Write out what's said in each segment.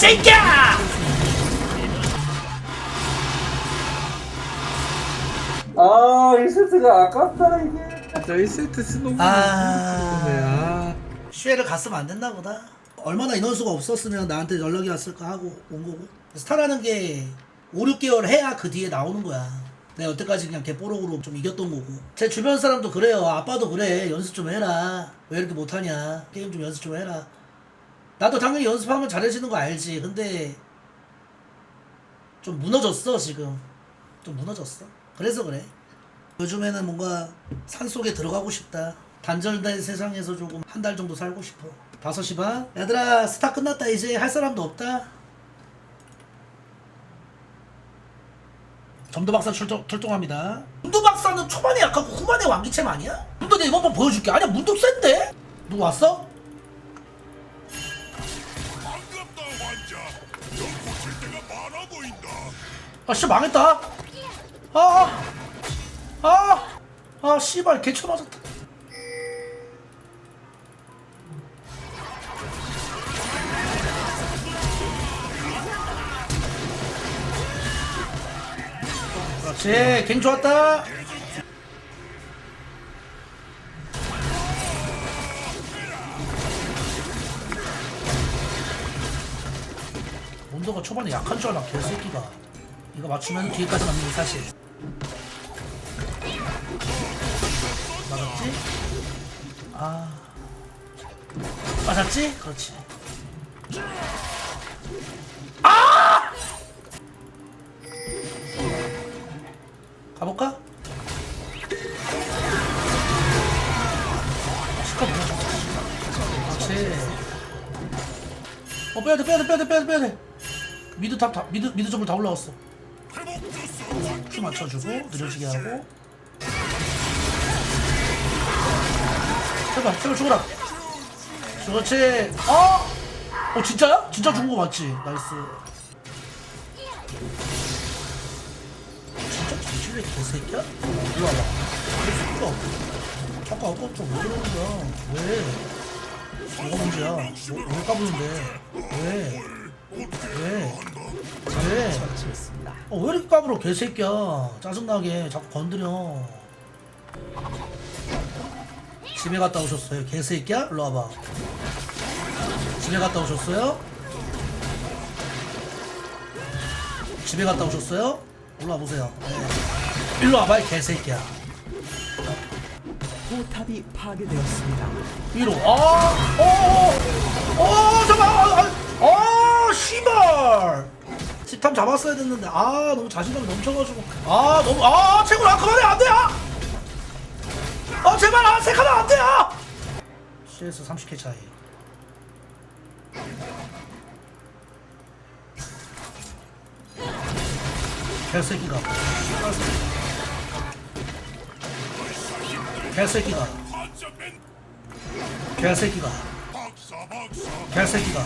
개새끼야! 아, 이 세트가 아깝다, 이게. 진짜 1세트 스노우 아. 아... 슈에를 갔으면 안 됐나 보다. 얼마나 인원수가 없었으면 나한테 연락이 왔을까 하고 온 거고. 스타라는 게 5, 6개월 해야 그 뒤에 나오는 거야. 내가 여태까지 그냥 개뽀록으로 좀 이겼던 거고. 제 주변 사람도 그래요. 아빠도 그래. 연습 좀 해라. 왜 이렇게 못하냐. 게임 좀 연습 좀 해라. 나도 당연히 연습하면 잘해지는 거 알지. 근데 좀 무너졌어 지금. 좀 무너졌어. 그래서 그래. 요즘에는 뭔가 산 속에 들어가고 싶다. 단절된 세상에서 조금 한 달 정도 살고 싶어. 5시 반? 얘들아, 스타 끝났다. 이제 할 사람도 없다. 점도 박사 출동, 출동합니다. 문도 박사는 초반에 약하고 후반에 왕기챔 아니야? 문도 내가 이번 번 보여줄게. 아니야, 문도 센데? 누구 왔어? 아, 씨, 망했다. 아, 아, 아, 씨발, 개쳐 맞았다. 그렇지, 갱 좋았다. 온도가 초반에 약한 줄 알아, 개새끼가. 이거 맞추면 뒤에까지 맞는 게 사실. 맞았지? 아. 맞았지? 그렇지. 아! 가볼까? 시커 그렇지. 어, 빼야돼, 빼야돼, 빼야돼, 빼야돼, 빼야돼. 미드 탑, 다, 미드, 미드 점을 다 올라왔어. 키 맞춰주고, 느려지게 하고. 제발, 제발 죽어라. 그렇지. 어? 어, 진짜야? 진짜 죽은 거 맞지? 나이스. 진짜 정신이 개새끼야? 이리 와봐. 개새끼가. 자꾸 아까부터 왜 그러는 거야? 왜? 뭐가 문제야? 뭐, 왜 까부는데? 왜? 왜? 왜? 어, 왜 이렇게 까불어 개새끼야 짜증나게 자꾸 건드려 집에 갔다 오셨어요 개새끼야? 일로 와봐 집에 갔다 오셨어요? 집에 갔다 오셨어요? 일로 와보세요 네. 일로 와봐 이 개새끼야 포탑이 파괴되었습니다. 위로 아! 어! 어! 잠깐! 아! 아! 아! 씨발! 집탐 잡았어야 됐는데 아 너무 자신감이 넘쳐가지고 아 너무 아 최고라 그만해 안돼 아! 아 제발 아 세카나 안돼 아! CS 30개 차이 개새끼가 개새끼가 개새끼가. 개새끼가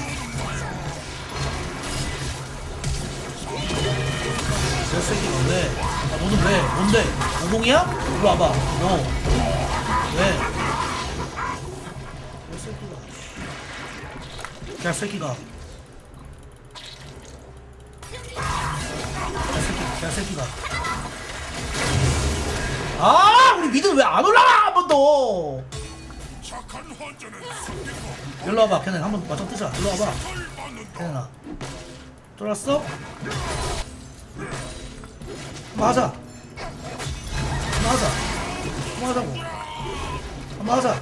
개새끼가 왜? 아 너는 왜? 뭔데? 오공이야? 이리 와봐 너 왜? 개새끼가 개새끼가 개새끼 개새끼가 아 우리 미드 왜 안 올라와 한 번더 착한 환자는 숨기고 일로 와봐 걔네 한번 맞짱 뜨자 일로 와봐. 태연아 돌았어? 한번 하자 한번 하자고 한번 하자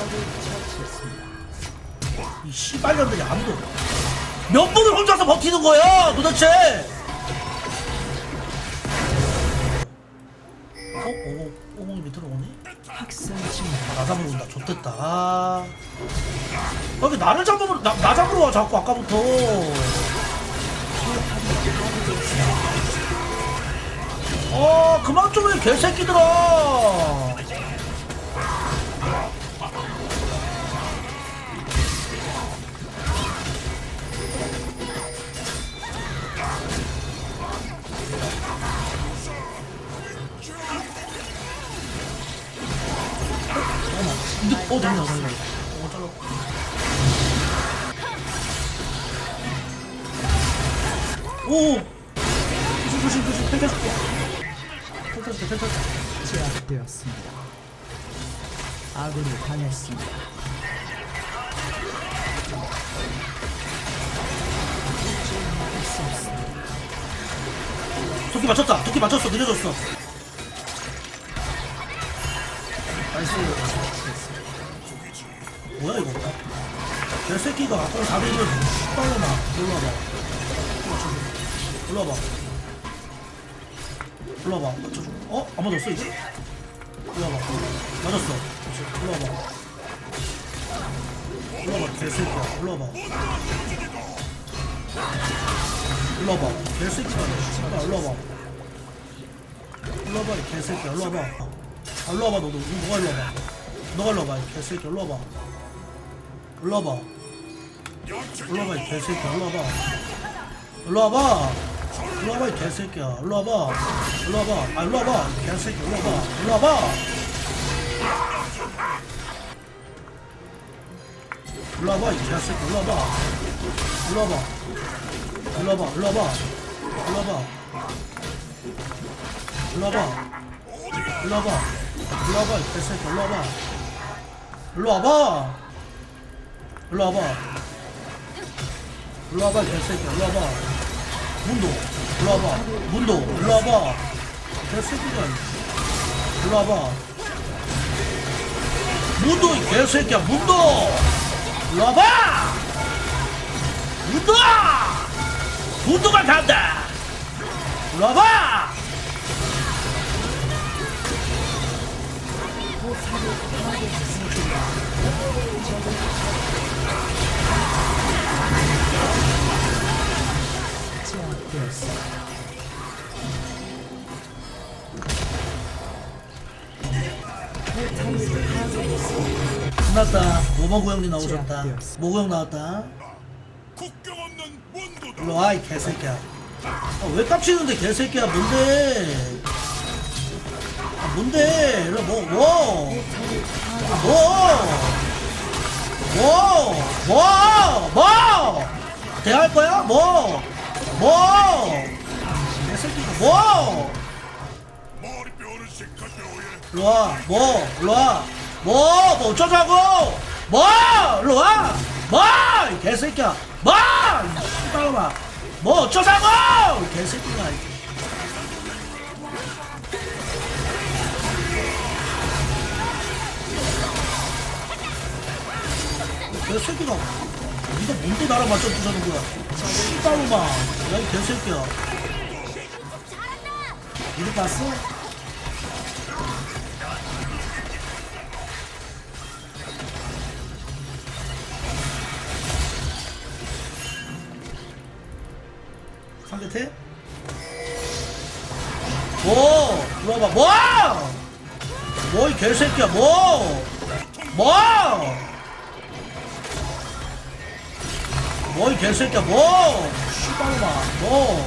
적을 처치했습니다. 이 씨발년들이 아무도 몇 분을 혼자서 버티는 거야 도대체 어? 오공 오공이 밑으로 오니? 학살 중나 잡으러 온다 좋됐다 아 여기 나를 잡으러 나, 나 잡으러 와 자꾸 아까부터 어 그만 좀해 개새끼들아 어어 잘라 오! 조심 조심 조심. 펼쳐줄게 펼쳐줄게 펼쳐줄게 제압되었습니다. 아군이 당했습니다. 도끼 맞췄다. 도끼 맞췄어. 느려졌어. 나이스 뭐야 이거 개새끼가 앞으로 자기 집에 빨리 나 불러봐. 불러봐. 불러봐. 맞춰줘. 어? 안 맞았어 이제? 불러봐. 맞았어. 불러봐. 불러봐 개새끼야. 불러봐. 불러봐. 개새끼야. 진짜 불러봐. 불러봐 개새끼야. 불러봐. 아, 아 일로 와봐 너도. 너가 일로 와봐. 너가 일로 와봐 개새끼 일로 와봐. 올라와봐. 올라와봐 이 개새끼야. 올라와봐. 올라와봐. 올라와봐 이 개새끼야. 올라와봐. 올라와봐. 아 올라와봐 이 개새끼야. 올라와봐. 올라와봐. 올라와봐 이 개새끼야. 올라와봐. 올라와봐. 올라와봐 올라와봐. 올라와봐. 올라와봐. 올라와봐. 올라와봐 이 개새끼 올라와봐. 올라와봐 올라와봐. 올라와봐 이 개새끼 올라와봐. 문도. 올라와봐. 문도. 올라와봐. 개새끼가 올라와봐. 문도 이 개새끼야. 문도. 올라와봐. 문도. 문도가 간다. 올라와봐 끝났다 모모구 형님 나오셨다 모구 형 나왔다. 일로 와 이 개새끼야 아, 왜 깝치는데 개새끼야 뭔데 아 뭔데 일로 뭐 뭐? 아, 뭐? 뭐? 뭐? 뭐? 대할 거야? 뭐? 뭐? 뭐? 머리뼈를 시카뼈에 일로 와, 뭐, 와, 뭐, 뭐 어쩌자고, 뭐, 와, 뭐, 이 개새끼야, 뭐, 이 씨발놈아, 뭐 어쩌자고, 이 개새끼가. 개새끼가, 니가 뭔데 나랑 맞춰 주자는 거야? 씨발놈아, 야이 개새끼야. 이리 봤어? 상대 태? 뭐? 들어봐 뭐? 뭐 이 개새끼야 뭐? 뭐? 뭐이 개새끼야 뭐? 씨발놈아 뭐?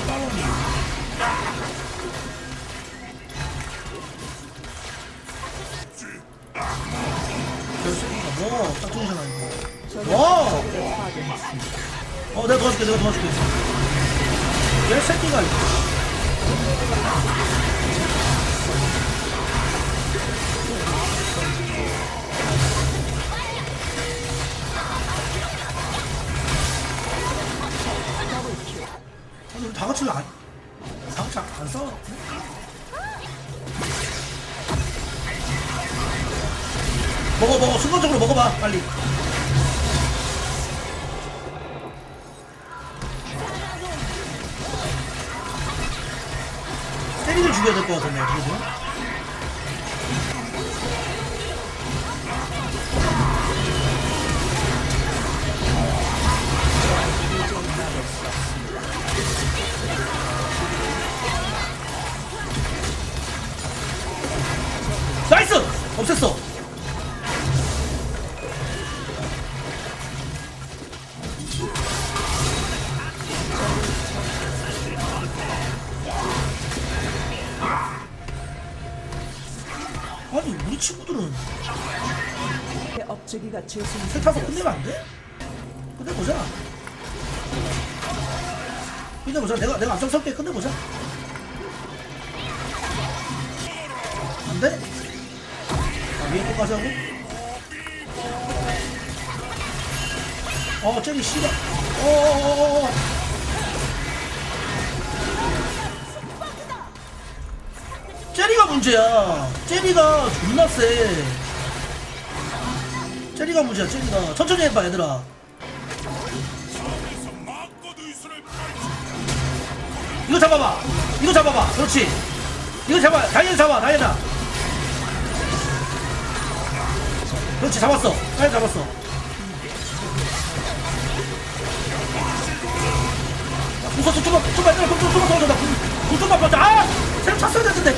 씨발놈이 개새끼가 뭐? 딱 정신 아니고 뭐? 어 내가 도와줄게 내가 도와줄게 얘 새끼가 아니 와 빨리. 세리를 죽여줬다고 했네 그래도? 업적이가 죄송해서 세 타서 끝내면 안 돼? 끝내보자. 끝내보자. 내가 내가 앞장설게 끝내보자. 안 돼? 아, 위에 것까지 하고? 어 쟤리 씨발. 어어어어 쟤리가 문제야. 쟤리가 존나 세 쟤리가 문제야 쟤리가. 천천히 해봐 얘들아. 이거 잡아봐. 이거 잡아봐. 그렇지. 이거 잡아. 다이앤 잡아. 다이앤아. 그렇지 잡았어. 다이앤 잡았어. 웃었어. 좀만 좀만 좀만 좀만 좀만 더 줘. 좀만 버텨 아! 새로 찼어야 됐는데.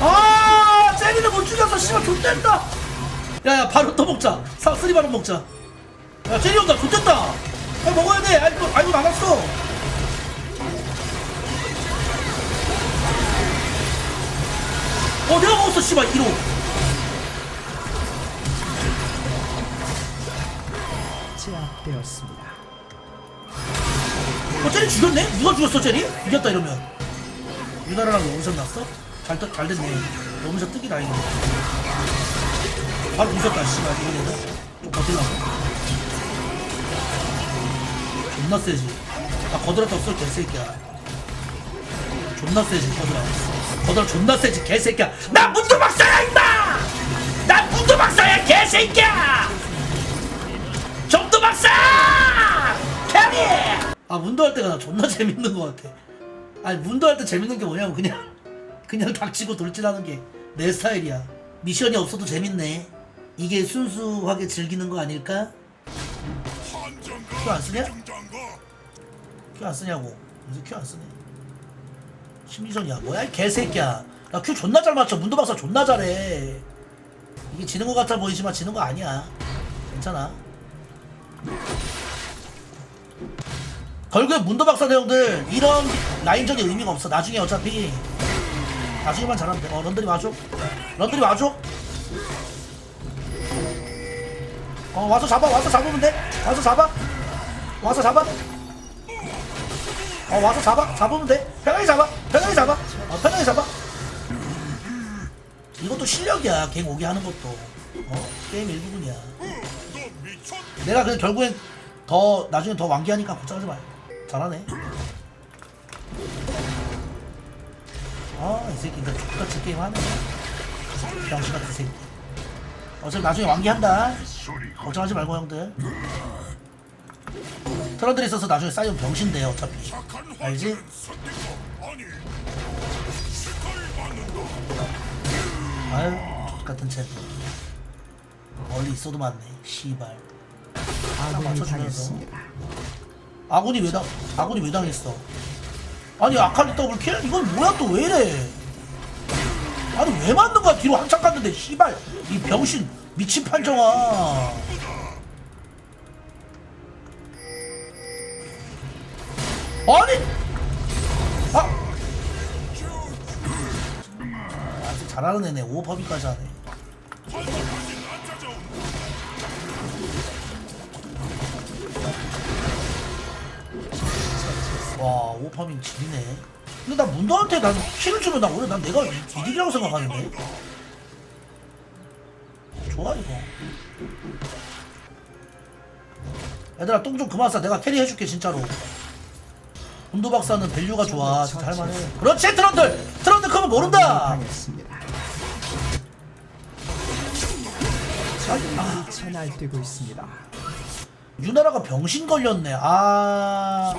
아 쟤리는 못 죽였어 씨발 좋댔다. 야야 바로 또 먹자. 사 쓰리 바로 먹자. 야 쟤리 온다. 좋댔다. 아 먹어야 돼. 아이고 아이고 남았어. 어 내가 먹었어 씨발. 1호 제압되었습니다. 어 쟤리 죽였네? 누가 죽였어 쟤리? 이겼다 이러면. 유나라랑 원선 났어? 잘, 떠- 잘 됐네 너무서 뜨기 다행이네. 바로 웃었다 씨발. 이거는 좀 버틸라고 존나 세지. 나 거드라 떴어 개새끼야. 존나 세지 거드라 거드라 존나 세지 개새끼야. 나 문도 박사야 임마! 나 문도 박사야 개새끼야! 점도 박사! 캐리! 아 문도 할 때가 나 존나 재밌는 것 같아. 아니 문도 할 때 재밌는 게 뭐냐면 그냥 그냥 닥치고 돌진하는 게 내 스타일이야. 미션이 없어도 재밌네. 이게 순수하게 즐기는 거 아닐까? 한정과 큐안 쓰냐? 큐 안 쓰냐고. 이제 큐안 쓰네. 심리전이야. 뭐야 이 개새끼야. 나 큐 존나 잘 맞춰. 문도 박사 존나 잘해. 이게 지는 것 같아 보이지만 지는 거 아니야. 괜찮아. 결국에 문도 박사 내용들 이런 라인전이 의미가 없어. 나중에 어차피 나중에만 잘하면 돼 어 런들이 와줘. 런들이 와줘. 어 와서 잡아 와서 잡으면 돼. 와서 잡아. 와서 잡아. 어 와서 잡아. 잡으면 돼. 편하게 잡아. 편하게 잡아. 어 편하게 잡아. 이것도 실력이야. 갱 오게 하는 것도. 어 게임 일부분이야. 내가 그 결국엔 더 나중에 더 완기하니까 걱정하지 마요 잘하네 아이 새끼 너 X같이 게임 하네 병신 같은 새끼 어차피 나중에 완기한다 걱정하지 말고 형들 트런들이 있어서 나중에 쌓이면 병신 돼요 어차피 알지? 아유 X같은 쟤 멀리 있어도 맞네 씨발 아군이 맞춰주면서. 당했습니다. 아군이 왜 당, 아군이 왜 당했어? 아니 아칼리 더블 킬? 이건 뭐야 또 왜 이래? 아니 왜 맞는 거야? 뒤로 한참 갔는데 씨발. 이 병신 미친 판정아. 아니! 아! 아직 잘하는 애네 오버비까지 하네 오파민 지리네. 근데 나 문도한테 난 킬을 주면 나 오늘 난 내가 이- 이득이라고 생각하는데. 좋아 이거. 얘들아 똥 좀 그만 싸. 내가 캐리 해줄게 진짜로. 문도 박사는 밸류가 좋아. 진짜 할만해. 그렇지 트런들! 트런들 그거 모른다. 적이 채날뛰고 있습니다. 유나라가 병신 걸렸네. 아 아,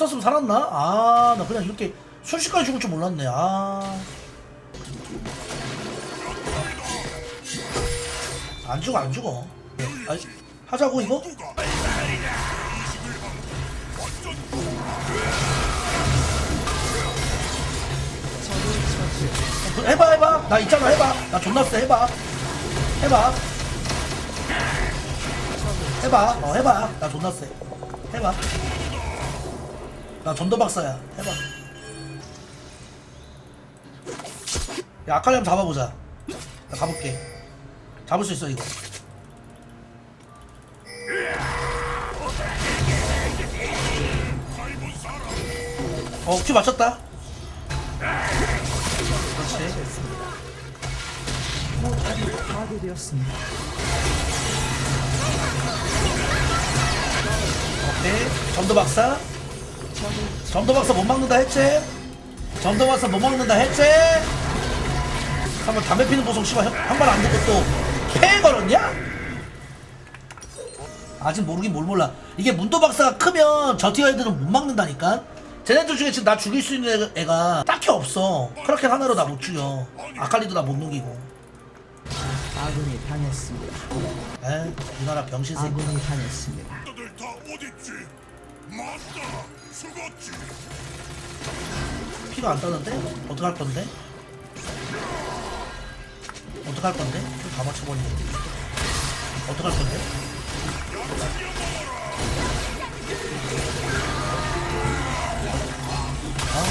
썼으면 살았나? 아, 나 그냥 이렇게 순식간에 죽을 줄 몰랐네. 아. 안 죽어, 안 죽어. 아니, 하자고 이거? 그, 해봐 해봐 나 있잖아 해봐 나 존나 세 해봐 해봐 해봐 어 해봐 나 존나 세 해봐 나 전도 박사야. 해봐. 야 아칼리 한번 잡아보자. 나 가볼게. 잡을 수 있어 이거. 어 큐 맞췄다. 그렇지. 오케이. 점도 박사 점도 박사 못 막는다 했지 점도 박사 못 막는다 했지 한번 담배 피는 보송 씨발 한발 안 듣고 또패 걸었냐? 아직 모르긴 뭘 몰라 이게 문도 박사가 크면 저 티어 애들은 못 막는다니까 쟤네들 중에 지금 나 죽일 수 있는 애- 애가 딱히 없어 그렇게 하나로 나 못 죽여 아칼리도 나 못 녹이고 아군이 당했습니다. 에이 이 나라 병신 새끼 아군이 당했습니다. 너들 다 어딨지? 맞다. 피가 안 따는데? 어떡할 건데? 어떡할 건데? 피다 맞춰버리네. 어떡할 건데? 아.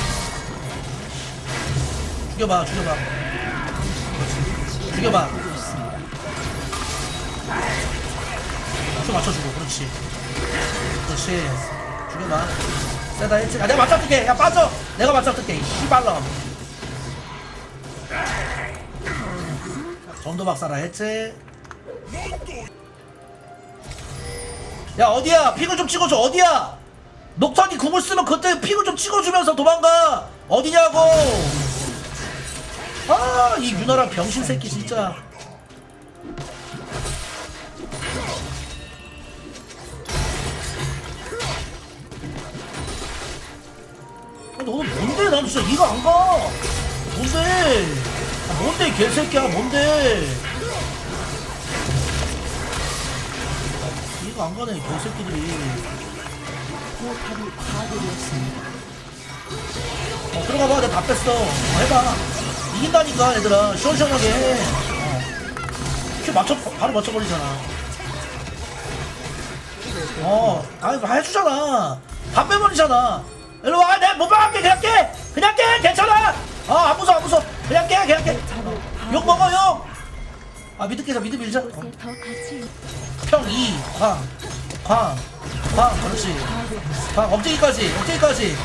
죽여봐, 죽여봐. 그렇지. 죽여봐. 피 맞춰주고, 그렇지. 그렇지. 죽여봐. 세다 했지. 아, 내가 맞짱 뜰게. 야, 빠져. 내가 맞짱 뜰게. 이 씨발놈. 전도 박사라 했지. 야, 어디야? 픽을 좀 찍어줘. 어디야? 녹턴이 궁을 쓰면 그때 픽을 좀 찍어주면서 도망가. 어디냐고. 아, 이 유나라 병신 새끼 진짜. 너는 뭔데? 난 진짜 이해가 안 가. 뭔데? 아, 뭔데, 이 개새끼야, 뭔데? 이해가 안 가네, 이 개새끼들이. 포탑이 파괴되었습니다. 어, 들어가봐, 내가 다 뺐어. 어, 해봐. 이긴다니까, 얘들아. 시원시원하게 해. 어. 큐 맞춰, 바로 맞춰 버리잖아. 어, 아니, 해주잖아. 다 빼버리잖아. 일로 와, 내가 못 박을게, 그냥 깨! 그냥 깨! 괜찮아! 어, 안 무서워, 안 무서워. 그냥 깨, 그냥 깨. 욕 먹어, 욕! 아, 미드 깨자, 미드 밀자. 어. 더 같이 평 2, 광, 광, 광, 그렇지. 광, 엎드기까지, 엎드기까지.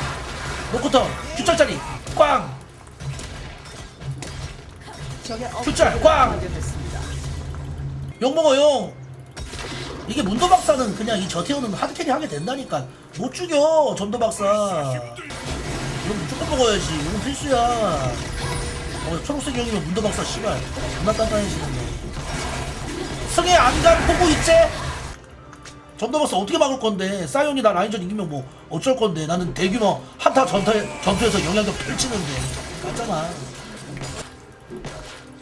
노쿠터, 큐철짜리, 꽝, 적의 큐철, 꽝. 욕 먹어, 용. 이게 문도 박사는 그냥 이 저태우는 하드캐리 하게 된다니까. 못 죽여, 전도 박사. 이건 무조건 먹어야지. 이건 필수야. 어, 초록색 형이면 문도 박사, 씨발. 존나 단단해지는데. 승의 안간 보고 있지? 전도 박사 어떻게 막을 건데? 사이온이 나 라인전 이기면 뭐 어쩔 건데? 나는 대규모 한타 전투에, 전투에서 영향력 펼치는데. 맞잖아.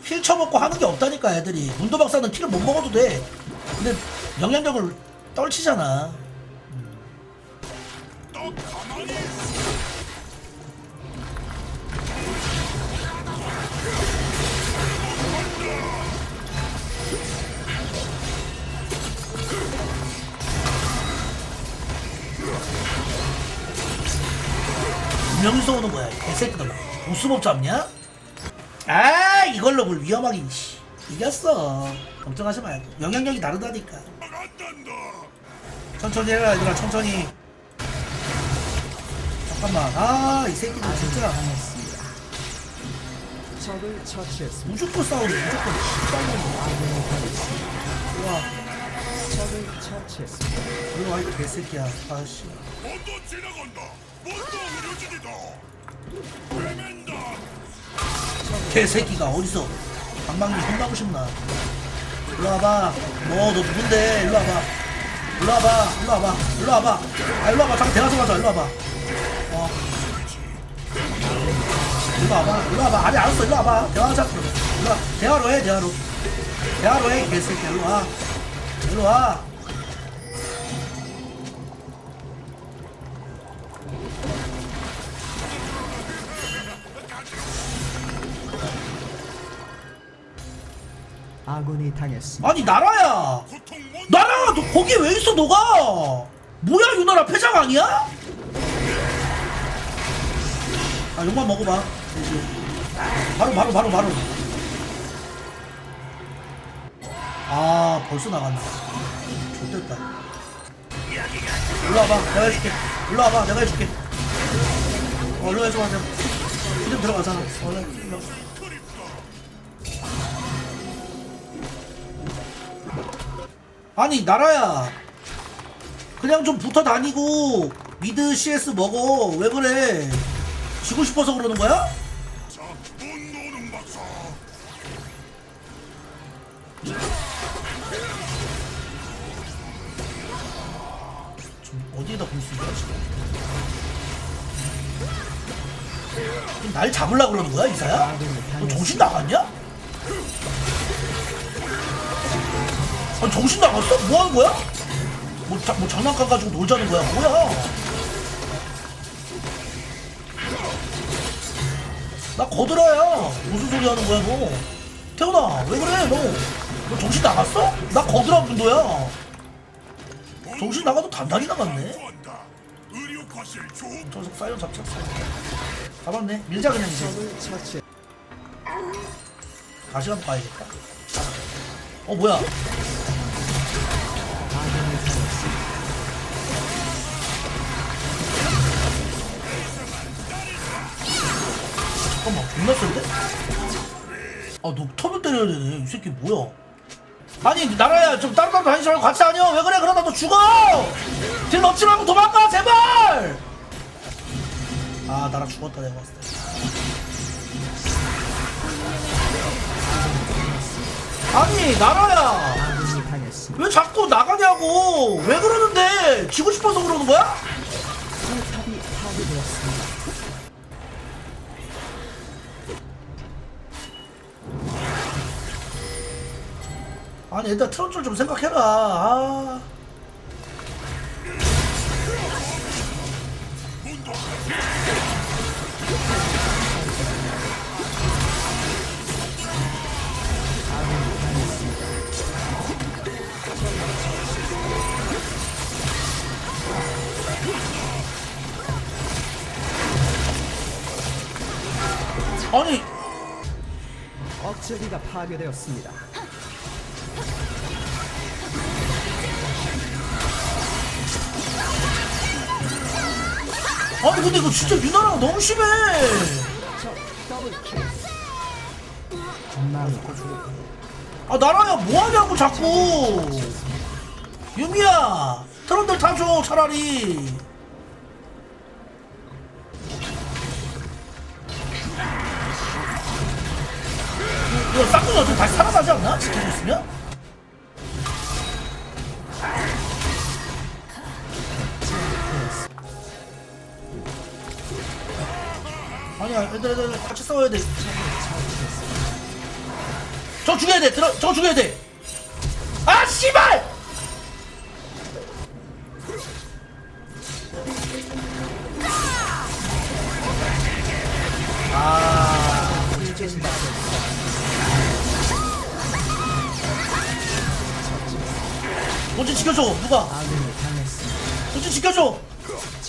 킬 쳐먹고 하는 게 없다니까 애들이 문도 박사는 킬을 못 먹어도 돼 근데 영향력을 떨치잖아 오는 거야 이 개새끼들 보스법 잡냐? 아 이걸로 뭘 위험하긴 씨. 이겼어 걱정하지 말고 영향력이 다르다니까. 천천히 해라 얘들아 천천히 잠깐만 아 이 새끼들 진짜. 적을 처치했습니다. 무조건 싸우네 무조건. 일로와 적을 처치했습니다. 일로와 이 개새끼야 아씨 모두 지나간다. 모두 의료진이다. 헤맨다. 개새끼가 어디서 방망이 혼나고 싶나 일로 와봐 너너 누군데 일로 와봐 일로 와봐 일로 와봐 일로 와봐 아 일로 와봐 잠깐 대화 좀 하자 일로 와봐 어 일로 와봐 일로 와봐 아니 알았어 일로 와봐 대화하자 일로 와 대화로 해 대화로 대화로 해 개새끼 일로 와 일로 와 아군이 당했습니다. 아니 나라야! 나라가 너 거기 왜 있어 너가? 뭐야 유나라 패장 아니야? 아 욕만 먹어봐. 이제. 바로 바로 바로 바로. 아 벌써 나갔네. 좋됐다. 올라와봐. 내가 해줄게. 올라와봐. 내가 해줄게. 어, 얼른 해줘 하자 이름 들어가잖아. 얼른. 아니 나라야 그냥 좀 붙어 다니고 미드 CS 먹어 왜 그래 지고 싶어서 그러는 거야? 어디에다 볼 수 있냐 지금 날 잡으려 그러는 거야 이사야? 너 정신 나갔냐? 아니 정신 나갔어? 뭐 하는 거야? 뭐, 자, 뭐 장난감 가지고 놀자는 거야? 뭐야? 나 거들어야. 무슨 소리 하는 거야 너? 태훈아 왜 그래 너, 너 정신 나갔어? 나 거들어 정도야. 정신 나가도 단단히 나갔네. 좋아한다. 의료 과실 좋은 저 사이언 잡자 사이언 잡았네. 밀자 그냥 이제. 다시 한번 가야겠다. 어 뭐야 잠깐만 존나 센데? 아너 턴을 때려야 되네. 이 새끼 뭐야? 아니 나라야 좀 따로 따로 다니지 말고 같이 다녀. 왜 그래? 그러다 너 죽어! 딜 넣지 말고 도망가 제발! 아 나라 죽었다 내가 봤을 때. 아니 나라야. 왜 자꾸 나가냐고! 왜 그러는데? 지고 싶어서 그러는 거야? 아니 일단 트런 줄 좀 생각해라 아. 아니 억제기가 파괴되었습니다. 아니 근데 이거 진짜 유나랑 너무 심해 망아 나라야 뭐하냐고 자꾸 유미야 트런들 타줘 차라리 이거 쌍둥이 어떻게 다시 살아나지 않나? 지키고 있으면? 아니야 얘들 얘들 같이 싸워야 돼 저 죽여야 돼. 들어 저 죽여야 돼 아 씨발! 아 본진 지켜줘. 누가. 본진 지켜줘.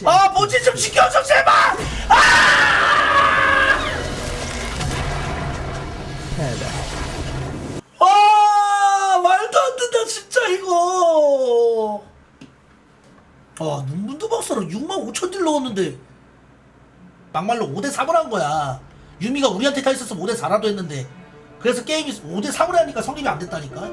아 본진 좀 지켜줘 제발 아 눈문도 박사로 6만 5천 딜 넣었는데. 막말로 5대 3을 한 거야. 유미가 우리한테 타 있었으면 5대 4라도 했는데. 그래서 게임이 5대 3을 하니까 성립이 안 됐다니까